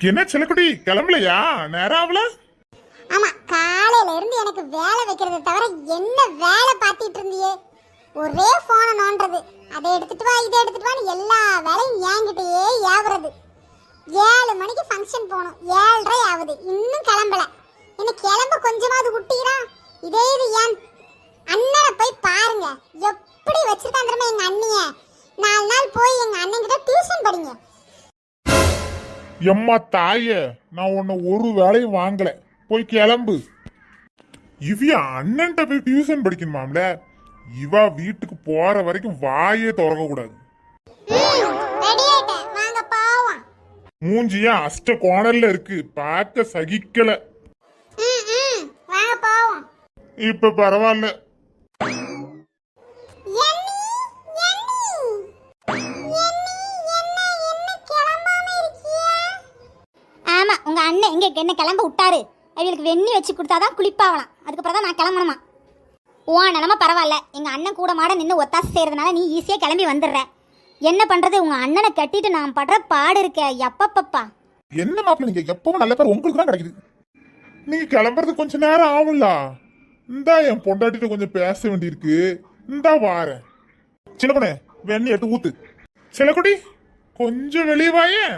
என்ன செல்லக்குடி கிளம்பலையா? நேரம் ஆகல ஆமா காலையில இருந்து எனக்கு வேலை வைக்கிறத தவிர என்ன வேலை பார்த்துட்டு இருந்தியே? ஒரே போனை நோண்டுறது. அதை எடுத்துட்டு வா இதை எடுத்துட்டு வான்னு எல்லா வேலையும் என்கிட்டயே ஏவுறது. ஏழு மணிக்கு ஃபங்க்ஷன் போகணும். ஏழரை ஆகுது. இன்னும் கிளம்பல. என்ன கிளம்ப கொஞ்சமாவது விட்டீரா இதே இது ஏன் அண்ணனை போய் பாருங்க. எப்படி வச்சிருக்காங்க எங்க அண்ணிய? நாலு நாள் போய் எங்க அண்ணன் கிட்ட டியூஷன் படிங்க. எம்மா தாயே நான் உன்னை ஒரு வேலையும் வாங்கல. போய் கிளம்பு. இவிய அண்ணன்ட்ட போய் டியூஷன் படிக்கணுமாம்ல? இவ வீட்டுக்கு போற வரைக்கும் வாயே திறக்க கூடாது மூஞ்சியா அஷ்ட கோணல்ல இருக்கு. பார்க்க சகிக்கல. இப்ப பரவாயில்ல ஆமா அண்ணன் எங்கே என்ன கிளம்ப விட்டாரு. அவங்களுக்கு வெண்ணி வச்சு கொடுத்தாதான் குளிப்பாகலாம் அதுக்கப்புறம் தான் நான் கிளம்பணுமா? உன் நிலமை பரவாயில்ல. எங்கள் அண்ணன் கூட மாட நின்று ஒத்தாசை செய்கிறதுனால நீ ஈஸியாக கிளம்பி வந்துடுற. என்ன பண்ணுறது உங்கள் அண்ணனை கட்டிட்டு நான் படுற பாடு இருக்க. எப்பப்பப்பா. என்ன மாப்பிள்ள நீங்கள் எப்பவும் நல்ல பேர் உங்களுக்கு தான் கிடைக்குது. நீங்கள் கிளம்புறது கொஞ்ச நேரம் ஆகும்ல? இந்தா என் பொண்டாட்டிட்டு கொஞ்சம் பேச வேண்டியிருக்கு. இந்தா வாரேன் சின்ன பொண்ணே வெண்ணி எடுத்து ஊத்து. சிலக்குடி கொஞ்சம் வெளியே வாயேன்